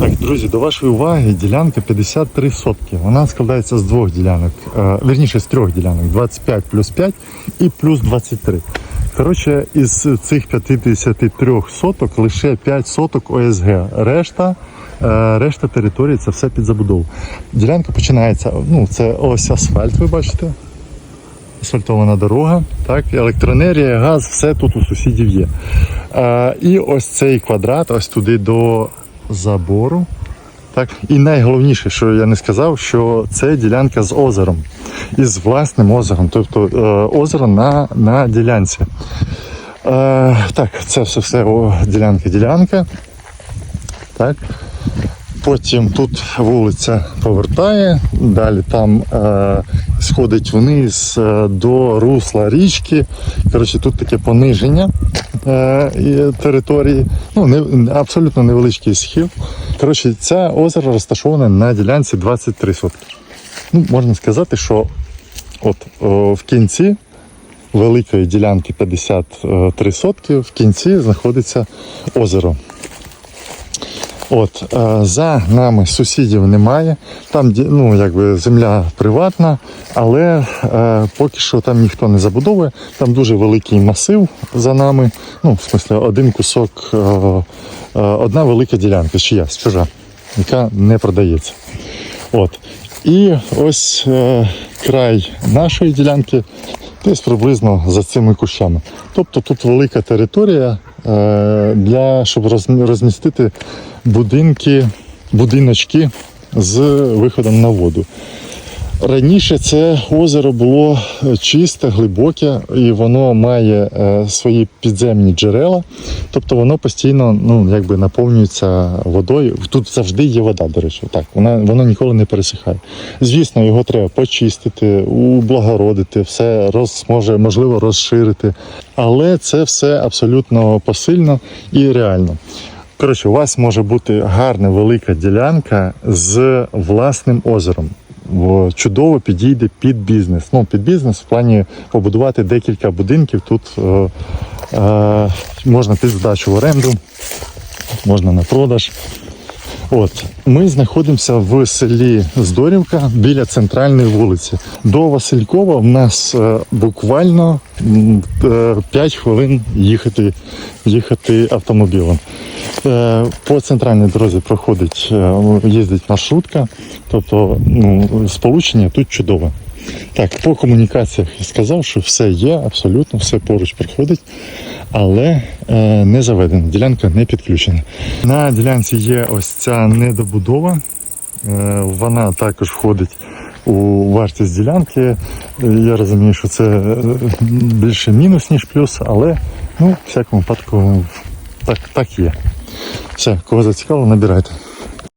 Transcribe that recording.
Так, друзі, до вашої уваги ділянка 53 сотки. Вона складається з двох ділянок, е, вірніше з трьох ділянок: 25 плюс 5 і плюс 23. Коротше, із цих 53 соток лише 5 соток ОСГ. Решта, е, решта території це все під забудову. Ділянка починається, ну це ось асфальт, ви бачите. Асфальтована дорога, так, електроенергія, газ, все тут у сусідів є. Е, і ось цей квадрат, ось туди до забору. Так, і найголовніше, що я не сказав, що це ділянка з озером. Із власним озером, тобто е, озеро на, на ділянці. Е, так, це все все о, ділянка, ділянка. Так. Потім тут вулиця повертає, далі там е, сходить вниз е, до русла річки. Коротше, тут таке пониження і території, ну не, абсолютно невеличкий схил. Коротше, це озеро розташоване на ділянці 23 сотки. Ну, можна сказати, що от о, в кінці великої ділянки 53 сотки, в кінці знаходиться озеро. От е, за нами сусідів немає. Там ну, якби земля приватна, але е, поки що там ніхто не забудовує. Там дуже великий масив за нами. Ну, в смислі, один кусок, е, одна велика ділянка, чиясь чужа, яка не продається. От. І ось е, край нашої ділянки десь приблизно за цими кущами. Тобто тут велика територія е, для щоб розмістити будинки, будиночки з виходом на воду. Раніше це озеро було е, чисте, глибоке, і воно має е, свої підземні джерела, тобто воно постійно ну, якби наповнюється водою. Тут завжди є вода, до речі. Так, вона, воно ніколи не пересихає. Звісно, його треба почистити, ублагородити, все роз, може, можливо розширити. Але це все абсолютно посильно і реально. Коротше, у вас може бути гарна велика ділянка з власним озером. Чудово підійде під бізнес. Ну, під бізнес в плані побудувати декілька будинків. Тут е, е, можна під здачу в оренду, можна на продаж. От ми знаходимося в селі Здорівка біля центральної вулиці. До Василькова в нас е, буквально е, 5 хвилин їхати, їхати автомобілем. Е, По центральній дорозі проходить, е, їздить маршрутка, тобто ну, сполучення тут чудове. Так, по комунікаціях я сказав, що все є, абсолютно все поруч проходить, але е, не заведено, ділянка не підключена. На ділянці є ось ця недобудова. Е, вона також входить у вартість ділянки. Я розумію, що це е, більше мінус, ніж плюс, але ну, в всякому випадку так, так є. Все, кого зацікавило, набирайте.